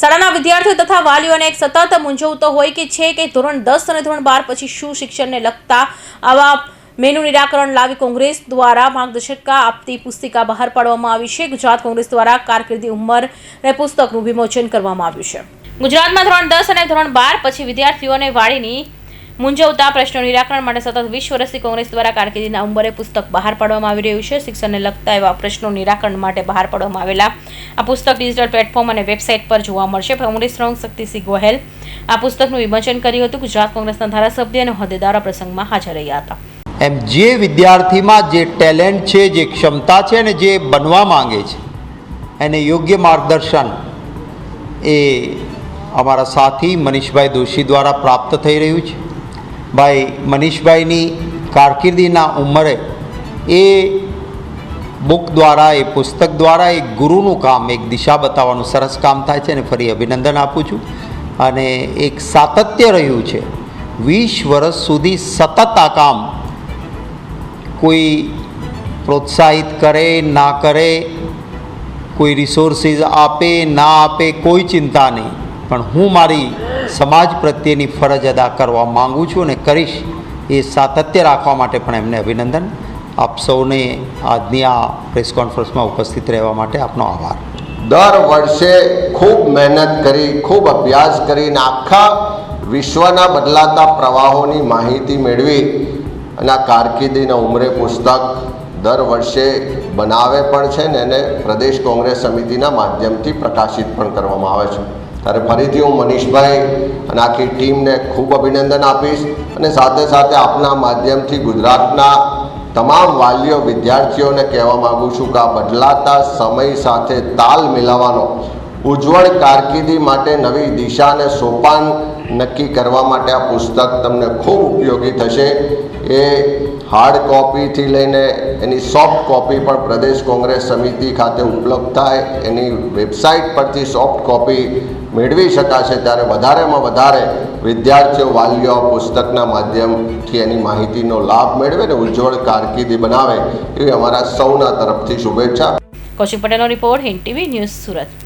શાળાના વિદ્યાર્થીઓ તથા વાલીઓને એક સતત મૂંઝવતો હોય કે છે કે ધોરણ દસ અને ધોરણ બાર પછી શું શિક્ષણને લગતા આવા મેનુ નિરાકરણ લાવી કોંગ્રેસ દ્વારા માર્ગદર્શિકા આપતી પુસ્તિકા બહાર પાડવામાં આવી છે. ગુજરાત કોંગ્રેસ દ્વારા કારકિર્દી ઉંમર અને પુસ્તકનું વિમોચન કરવામાં આવ્યું છે. ગુજરાતમાં ધોરણ દસ અને ધોરણ બાર પછી વિદ્યાર્થીઓને વાળીની મૂંઝવતા, પ્રશ્નો નિરાકરણ માટે સતત વીસ વર્ષથી કોંગ્રેસ દ્વારા કારકિર્દીના ઉંમરે પુસ્તક બહાર પાડવામાં આવી રહ્યું છે. શિક્ષણને લગતા એવા પ્રશ્નો નિરાકરણ માટે બહાર પાડવામાં આવેલા આ પુસ્તક ડિજિટલ પ્લેટફોર્મ અને વેબસાઇટ પર જોવા મળશે. કોંગ્રેસ પ્રમુખ શક્તિસિંહ ગોહેલ આ પુસ્તકનું વિમોચન કર્યું હતું. ગુજરાત કોંગ્રેસના ધારાસભ્ય અને હોદ્દેદારો પ્રસંગમાં હાજર રહ્યા હતા. એમ જે વિદ્યાર્થીમાં જે ટેલેન્ટ છે, જે ક્ષમતા છે ને જે બનવા માંગે છે, એને યોગ્ય માર્ગદર્શન એ અમારા સાથી મનીષભાઈ દોશી દ્વારા પ્રાપ્ત થઈ રહ્યું છે. ભાઈ મનીષભાઈની કારકિર્દીના ઉંમરે એ બુક દ્વારા, એ પુસ્તક દ્વારા એક ગુરુનું કામ, એક દિશા બતાવવાનું સરસ કામ થાય છે અને ફરી અભિનંદન આપું છું. અને એક સાતત્ય રહ્યું છે, વીસ વર્ષ સુધી સતત આ કામ કોઈ પ્રોત્સાહિત કરે, ના કરે, કોઈ રિસોર્સિસ આપે, ના આપે, કોઈ ચિંતા નહીં. પણ હું મારી સમાજ પ્રત્યેની ફરજ અદા કરવા માગું છું અને કરીશ એ સાતત્ય રાખવા માટે પણ એમને અભિનંદન. આપ સૌને આજની આ પ્રેસ કોન્ફરન્સમાં ઉપસ્થિત રહેવા માટે આપનો આભાર. દર વર્ષે ખૂબ મહેનત કરી, ખૂબ અભ્યાસ કરીને આખા વિશ્વના બદલાતા પ્રવાહોની માહિતી મેળવી અને આ કારકિર્દીના ઉમરે પુસ્તક દર વર્ષે બનાવે પણ છે ને એને પ્રદેશ કોંગ્રેસ સમિતિના માધ્યમથી પ્રકાશિત પણ કરવામાં આવે છે. ત્યારે ફરીથી હું મનીષભાઈ અને આખી ટીમને ખૂબ અભિનંદન આપીશ અને સાથે સાથે આપના માધ્યમથી ગુજરાતના તમામ વાલીઓ, વિદ્યાર્થીઓને કહેવા માગું છું કે આ બદલાતા સમય સાથે તાલ મિલાવવાનો, ઉજ્જવળ કારકિર્દી માટે નવી દિશા અને સોપાન નક્કી કરવા માટે આ પુસ્તક તમને ખૂબ ઉપયોગી થશે. એ હાર્ડ કોપીથી લઈને એની સોફ્ટ કોપી પણ પ્રદેશ કોંગ્રેસ સમિતિ ખાતે ઉપલબ્ધ થાય. એની વેબસાઇટ પરથી સોફ્ટ કોપી મેળવી શકાશે ત્યારે વધારેમાં વધારે વિદ્યાર્થીઓ વાલીઓ પુસ્તકના માધ્યમથી એની માહિતીનો લાભ મેળવે ને ઉજ્જવળ કારકિર્દી બનાવે. એવી અમારા સૌના તરફથી શુભેચ્છા. કૌશિક પટેલનો રિપોર્ટ હિન્દ ન્યૂઝ સુરત.